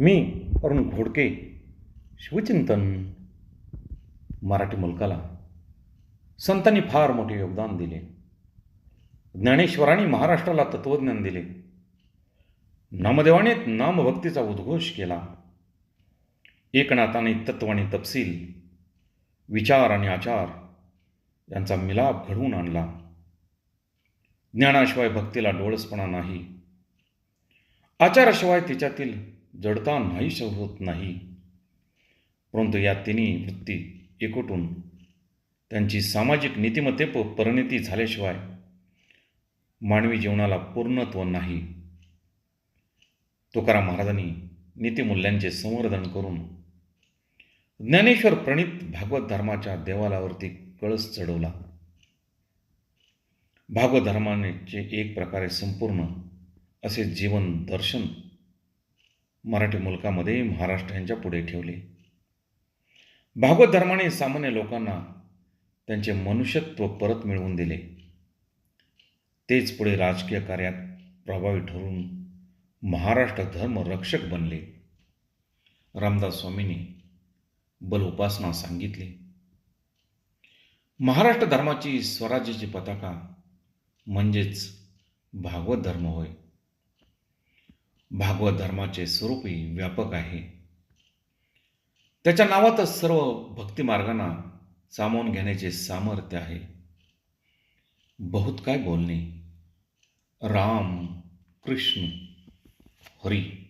मी अरुण घोडके शिवचिंतन मराठी मुलकाला संतांनी फार मोठे योगदान दिले. ज्ञानेश्वरांनी महाराष्ट्राला तत्त्वज्ञान दिले. नामदेवाने नामभक्तीचा उद्घोष केला. एकनाथाने तत्व आणि तपशील विचार आणि आचार यांचा मिलाप घडवून आणला. ज्ञानाशिवाय भक्तीला डोळसपणा नाही. आचाराशिवाय तिच्यातील जडता नाहीश होत नाही. परंतु या तिन्ही वृत्ती एकवटून त्यांची सामाजिक नीतिमत्ते परिणिती परिणती झाल्याशिवाय मानवी जीवनाला पूर्णत्व नाही. तुकाराम महाराजांनी नीतिमूल्यांचे संवर्धन करून ज्ञानेश्वर प्रणित भागवत धर्माच्या देवालावरती कळस चढवला. भागवत धर्माचे एक प्रकारे संपूर्ण असे जीवन दर्शन मराठी मुलकामध्ये महाराष्ट्र यांच्या पुढे ठेवले. भागवत धर्माने सामान्य लोकांना त्यांचे मनुष्यत्व परत मिळवून दिले. तेच पुढे राजकीय कार्यात प्रभावी ठरून महाराष्ट्र धर्म रक्षक बनले. रामदास स्वामींनी बल उपासना सांगितली. महाराष्ट्र धर्माची स्वराज्याची पताका म्हणजेच भागवत धर्म होय. भागवत धर्माचे स्वरूपही व्यापक आहे. त्याच्या नावातच सर्व भक्तिमार्गांना सामावून घेण्याचे सामर्थ्य आहे. बहुत काय बोलणे? राम कृष्ण हरी